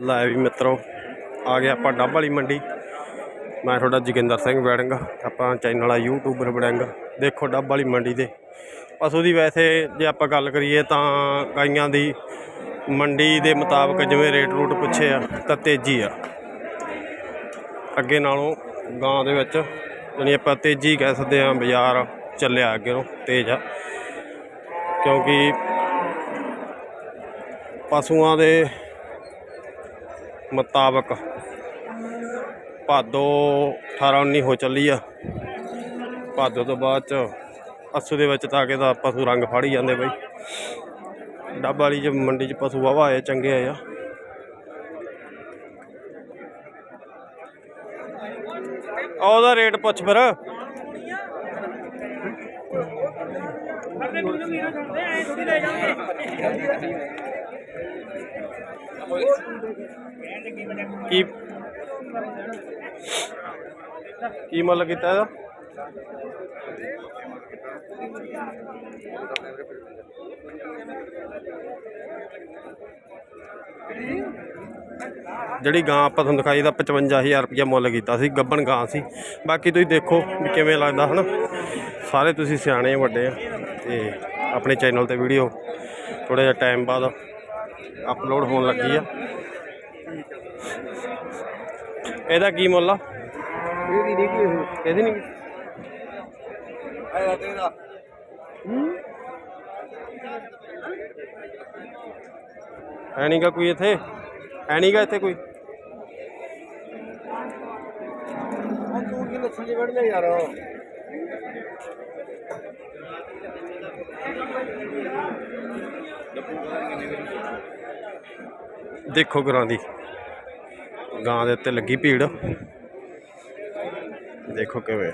ਲੈ ਵੀ ਮਿੱਤਰੋ, ਆ ਗਿਆ ਆਪਾਂ ਡੱਬ ਵਾਲੀ ਮੰਡੀ। ਮੈਂ ਤੁਹਾਡਾ ਜੋਗਿੰਦਰ ਸਿੰਘ ਵੜਿੰਗ, ਆਪਾਂ ਚੈਨਲ ਆ ਯੂਟਿਊਬਰ ਵੜਿੰਗ। ਦੇਖੋ ਡੱਬ ਵਾਲੀ ਮੰਡੀ ਦੇ ਪਸ਼ੂ ਦੀ ਵੈਸੇ ਜੇ ਆਪਾਂ ਗੱਲ ਕਰੀਏ ਤਾਂ ਗਾਈਆਂ ਦੀ ਮੰਡੀ ਦੇ ਮੁਤਾਬਕ ਜਿਵੇਂ ਰੇਟ ਰੂਟ ਪੁੱਛੇ ਆ, ਤਾਂ ਤੇਜ਼ੀ ਆ। ਅੱਗੇ ਨਾਲੋਂ ਗਾਂ ਦੇ ਵਿੱਚ ਯਾਨੀ ਆਪਾਂ ਤੇਜ਼ੀ ਕਹਿ ਸਕਦੇ ਆ ਬਾਜ਼ਾਰ ਚੱਲਿਆ ਅੱਗੇ ਨੂੰ ਤੇਜ਼ ਆ। ਕਿਉਂਕਿ ਪਸ਼ੂਆਂ ਦੇ ਮੁਤਾਬਕ ਭਾਦੋ 18 19 ਹੋ ਚੱਲੀ ਆ। ਭਾਦੋ ਤੋਂ ਬਾਅਦ ਚ ਅਸੂ ਦੇ ਵਿੱਚ ਤਾਂ ਕਿ ਦਾ ਪਸ਼ੂ ਰੰਗ ਫੜ ਜਾਂਦੇ ਬਈ। ਡੱਬ ਵਾਲੀ ਚ ਮੰਡੀ ਚ ਪਸ਼ੂ ਵਾਵਾ ਆਏ, ਚੰਗੇ ਆਏ ਆ। ਆ ਉਹਦਾ ਰੇਟ ਪੁੱਛ ਫਿਰ। ਕੀ ਕੀ ਮੁੱਲ ਕੀਤਾ ਇਹਦਾ? ਜਿਹੜੀ ਗਾਂ ਆਪਾਂ ਤੁਹਾਨੂੰ ਦਿਖਾਈ ਦਾ 55000 ਰੁਪਇਆ ਮੁੱਲ ਕੀਤਾ ਸੀ, ਗੱਬਣ ਗਾਂ ਸੀ। ਬਾਕੀ ਤੁਸੀਂ ਦੇਖੋ ਵੀ ਕਿਵੇਂ ਲੱਗਦਾ, ਹਨਾ? ਸਾਰੇ ਤੁਸੀਂ ਸਿਆਣੇ ਵੱਡੇ ਆ ਤੇ ਆਪਣੇ ਚੈਨਲ ਤੇ ਵੀਡੀਓ ਥੋੜਾ ਜਿਹਾ ਟਾਈਮ ਬਾਅਦ ਅਪਲੋਡ ਹੋਣ ਲੱਗੀ ਆ। ਇਹਦਾ ਕੀ ਮੁੱਲ ਆ? ਇਹਦੀ ਨਹੀਂ ਕੀ ਇਹ ਇਹਦੀ ਨਹੀਂ? ਆਇਆ ਤੇਰਾ। ਹੈ ਨਹੀਂਗਾ ਕੋਈ ਇੱਥੇ? ਹੈ ਨਹੀਂਗਾ ਇੱਥੇ ਕੋਈ? ਉਹ ਤੂੰ ਕੀ ਲੱਛਣ ਜੇ ਵੜ ਜਾ ਯਾਰ? ਦੇਖੋ ਗਰਾਂ ਦੀ। ਗਾਂ ਦੇ ਉੱਤੇ ਲੱਗੀ ਭੀੜ। ਦੇਖੋ ਕਿਵੇਂ।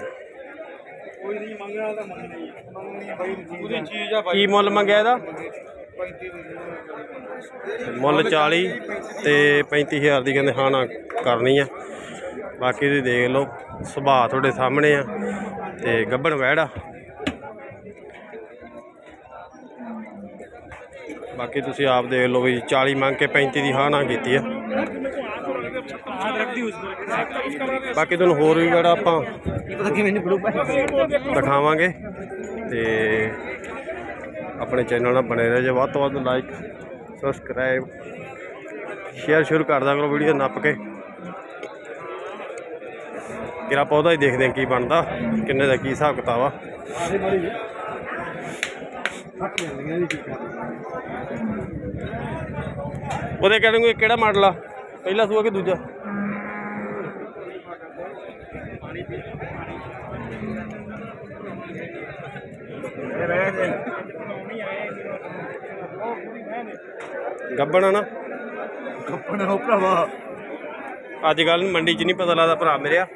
ਕੋਈ ਨਹੀਂ ਮੰਗਣਾ ਤਾਂ ਮੰਗਣੀ ਮੰਗਣੀ ਬਈ ਉਹਦੀ ਚੀਜ਼ ਆ ਕੀ ਮੁੱਲ ਮੰਗਿਆ ਇਹਦਾ? 35 ਮੁੱਲ 40 ਤੇ 35000 ਦੀ ਕਹਿੰਦੇ ਹਾਂ ਨਾ ਕਰਨੀ ਆ। ਬਾਕੀ ਤੁਸੀਂ ਦੇਖ ਲਓ ਸੁਭਾਅ ਤੁਹਾਡੇ ਸਾਹਮਣੇ ਆ ਤੇ ਗੱਬਣ ਵਹਿੜ ਬਾਕੀ ਤੁਸੀਂ ਆਪ ਦੇਖ ਲਓ ਵੀ 40 ਮੰਗ ਕੇ 35 ਦੀ ਹਾਂ ਨਾ ਕੀਤੀ ਆ। ਬਾਕੀ ਤੁਹਾਨੂੰ ਹੋਰ ਵੀ ਜਿਹੜਾ ਆਪਾਂ ਦਿਖਾਵਾਂਗੇ ਤੇ ਆਪਣੇ ਚੈਨਲ ਨਾਲ ਬਣੇ ਰਹੋ ਜੇ ਵੱਧ ਤੋਂ ਵੱਧ ਲਾਈਕ ਸਬਸਕ੍ਰਾਈਬ ਸ਼ੇਅਰ ਸ਼ੁਰੂ ਕਰ ਦਾਂ ਕਰੋ ਵੀਡੀਓ ਨੱਪ ਕੇ। ਕਿਰਾ ਪੌਦਾ ਹੀ ਦੇਖਦੇ ਹਾਂ ਕੀ ਬਣਦਾ, ਕਿੰਨੇ ਦਾ ਕੀ ਹਿਸਾਬ ਕਿਤਾਬ ਆ। ਜਾਂਦੀਆਂ ਉਹਦੇ ਕਹਿੰਦੇ ਕਿਹੜਾ ਮਾਡਲ ਆ? ਪਹਿਲਾ ਸੂਆ ਕਿ ਦੂਜਾ? ਗੱਬਣ ਨਾ? ਕੱਪੜੇ ਹੋ ਭਰਾਵਾ। ਅੱਜ ਕੱਲ ਮੰਡੀ 'ਚ ਨਹੀਂ ਪਤਾ ਲੱਗਦਾ ਭਰਾ ਮੇਰਿਆ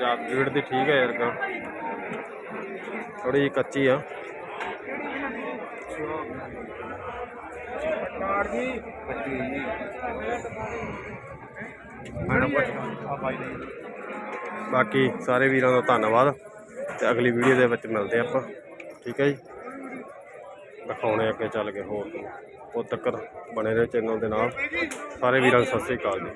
ਜਾ ਰੇਟ ਤੇ ਠੀਕ ਹੈ ਯਾਰ ਗਾ। ਥੋੜੀ ਜਿਹੀ ਕੱਚੀ ਆ। ਜੀ। ਬੱਤੀ ਜੀ। ਮੈਡਮ ਪੁੱਛ ਆ ਬਾਕੀ ਸਾਰੇ ਵੀਰਾਂ ਦਾ ਧੰਨਵਾਦ ਤੇ ਅਗਲੀ ਵੀਡੀਓ ਦੇ ਵਿੱਚ ਮਿਲਦੇ ਆਪਾਂ। ਠੀਕ ਹੈ ਜੀ? ਦਿਖਾਉਣੇ ਅੱਗੇ ਚੱਲ ਕੇ ਹੋਰ। ਉਹ ਤੱਕ ਬਣੇ ਰਹੋ ਚੈਨਲ ਦੇ ਨਾਲ। ਸਾਰੇ ਵੀਰਾਂ ਨੂੰ ਸਤਿ ਸ੍ਰੀ ਅਕਾਲ ਜੀ।